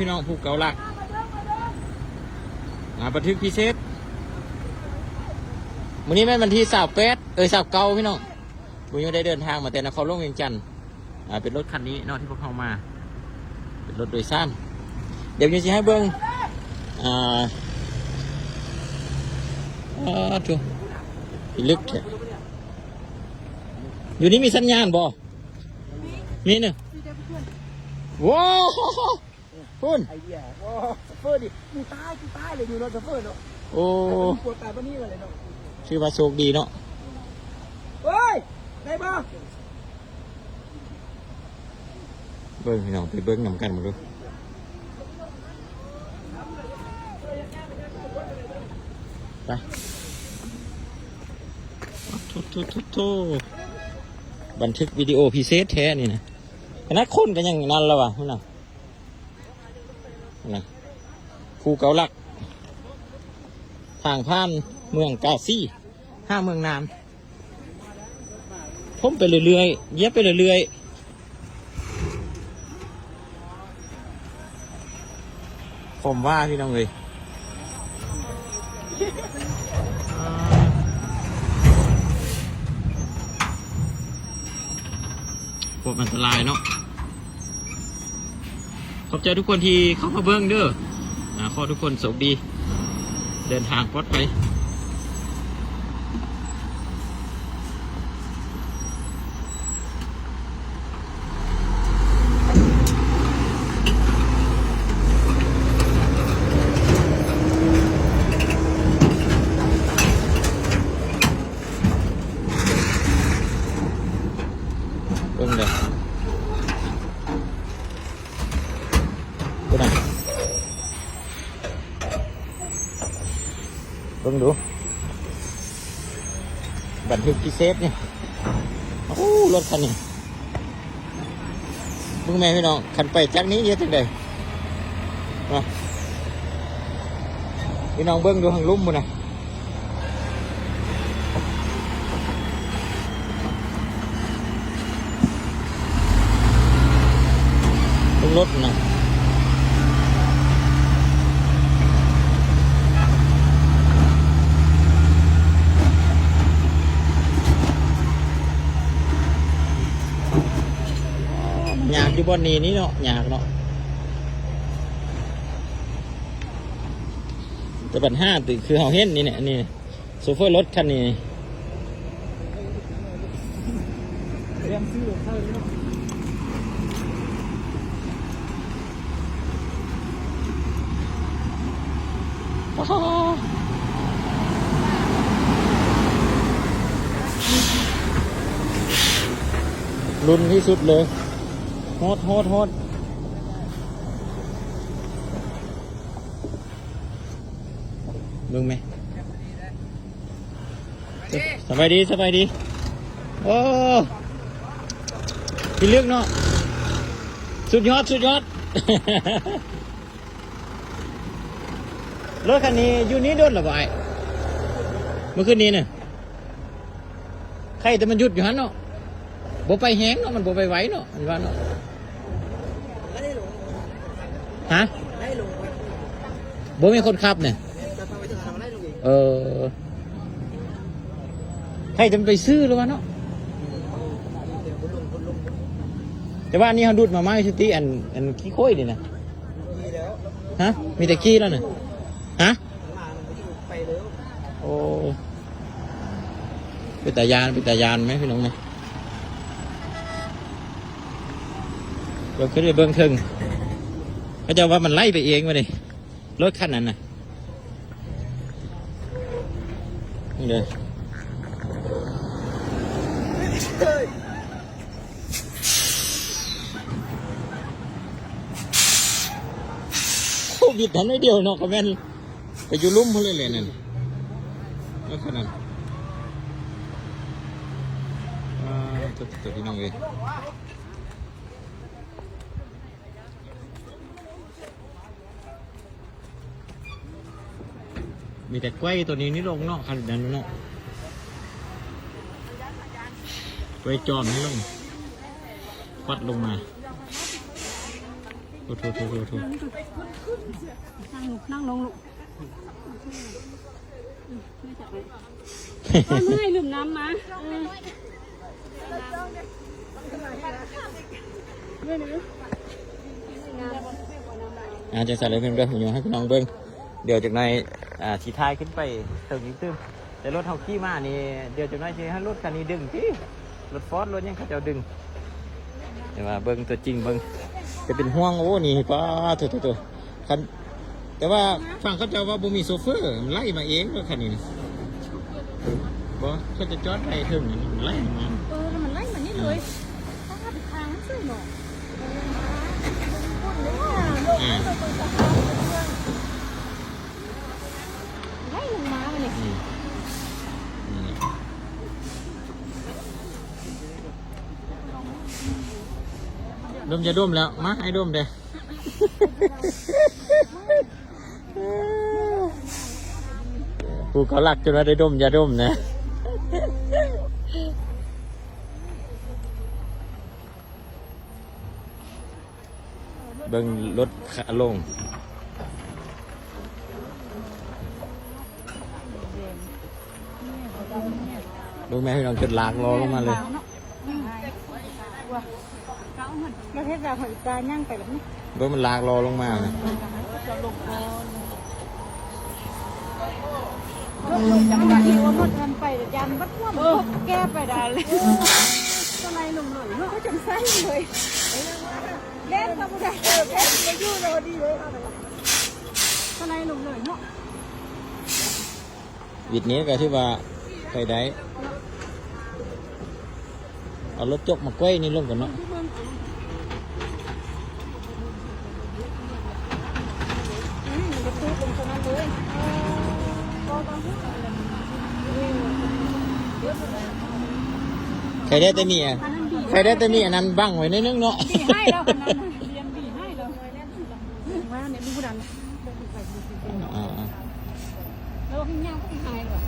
พี่น้องภูเก่าหลักอ่าบันทึกพิเศษวันนี้แม่นวันที่สาวแปดเอ้ยสาวเก้าพี่น้องบุญยังได้เดินทางมาแต่นครหลวงเวียงจันทร์อ่าเป็นรถคันนี้นอกที่พวกเขามา เป็นรถโดยสารเดี๋ยวยังจะให้เบิ้งอ่าอ่าถูกลึกอะอยู่นี่มีสัญญาณบ่มีเนอะว้าว คุณไอ้เหี้ยโอ้ซัฟเฟอร์ดิกูตายกูตายเลยอยู่รถซัฟเฟอร์เนาะโอ้ปวดตายปะนี่เลยเนาะชื่อว่าโชคดีเนาะเฮ้ยได้ปะเบิ้งพี่น้องไปเบิ้งนำกันมาดูไปโทโทโทโทบันทึกวิดีโอพิเศษแท้นี่นะขนาดคนกันยังนั่นแล้ววะพี่น้อง นะภูเกาหลัก ทางผ่านเมืองกาซี่ห้าเมืองนามผมไปเรื่อยๆ เย็บไปเรื่อยๆผมว่าพี่น้องเลยพวกอันตรายเนาะ ขอบใจทุกคนที่เข้ามาเบิ้งเด้อขอทุกคนสุขดี เดินทางปลอดภัยเบิ้งเลยตัวไหน เบิ้งดู บันทึกพิเศษเนี่ยโอ้รถคันนี้เบิ่งแม่พี่น้องคันไปจากนี้เยอะจังเลยพี่น้องเบิ้งดูทางลุ่มมันนะรถนะ อยู่บนนี้นี่เนาะอยากเนาะแต่ปัญหาติคือเขาเห็นนี่เนี่ยนี่โซเฟอร์รถคันนี้เรียมซื้อเข้าเลยเนาะรุนที่สุดเลย โฮดโฮดโฮดมึงไหมสบายดีสบายดี โอ้พี่เลือกเนาะ สุดยอด สุดยอด รถคันนี้อยู่นี้โดนหรือเปล่าไอ้เมื่อคืนนี้เนี่ยใครแต่มันหยุดอยู่ฮันเนาะบ่ไปแหงเนาะ มันบ่ไปไหวเนาะมันว่าเนาะไล่ลง ฮะไล่ลงบ่มีคนขับเนี่ยจะพาไปทางไหนไล่ลงอีกเออใครจะไปซื้อหรือวะเนาะแต่ว่านนี้เขาดูดมาไม้สติอันอันขี้โค้ยนี่นะฮะมีแต่ขี้แล้วน่ะฮะโอ้เป็นตายานเป็นตายานไหมพี่น้องไหมเราขึ้นไปเบิ้งทิง เขาจะว่ามันไล่ไปเองมาเลยรถคันนั้นน่ะเลยเฮ้ยโควิดทันไม่เดียวเนาะก็แม่นไปอยู่ลุ่มพุ่เลยเลยนั่นรถคันนั้นอ่าตัวตัวพี่น้องเลย มีแต่กล้วยตัวนี้นี่ลงเนาะคันนั้นเนาะกล้วยจอมนี่ลงควัดลงมาโทษโทษโทษโทษนั่งนั่งลงลูกไม่จับเลยก็ไม่ลืมน้ำมาไม่นะอาจจะใส่เลยเพิ่มด้วยผมอยากให้พี่น้องเบิ้ง เดี๋ยวจากในอ่าสีท้ายขึ้นไปเติมอีกตึมแต่รถเฮาขี่มานี่เดี๋ยวจากในจะให้รถคันนี้ดึงที่รถฟอร์ดรถยังเขาเจะดึงแต่ว่าเบิ้งตัวจริงเบิ้งจะเป็นห่วงโอ้นี่ป้าตัวตัวตัวคันแต่ว่าฝั่งเขาเจะว่าบ่มีโซเฟอร์มันไล่มาเองรถคันนี้นะบ่เขาจะจอดไปถึงนี่มันไล่มาเออมันไล่มันนี่เลยถ้าไปทางซื่อหนออ่า ไล่ลงมามันนี่ อืมนี่ ดมจะดมแล้ว มาให้ดมเด้กูเขาหลักจนว่าได้ดมยาดมนะเบิ่งรถขาลงดูแม่พี่น้องจนลากรอลงมาเลย ประเทศเราหอยปลาย่างไปแบบนี้รถมันลากรอลงมานะจังหวะที่ว่าหมดกันไปยันบัดท่วมแก้ไปได้เลยตัวไหนหนุ่มหน่อยเนาะก็จำไส้เลยเล่นกับผู้ใดเออเล่นไปยู่เลยดีเลยตัวไหนหนุ่มหน่อยเนาะวิดนี้ก็ที่ว่าไปได้เอารถจกมาก้อยนี่ลงกันเนาะ อืมมันจะพูดตรงตัวนั้นเลยก็ต้องพูดอะไร ใครได้แต่มีอะอันนั้นดีใครได้แต่มีอันนั้นบังไว้ในนึงเนาะบีให้แล้วคนนั้นเรียนบีให้แล้วว่าเนี่ยดูผู้ดันอ่าแล้วก็ให้ย่างก็ให้หายเลย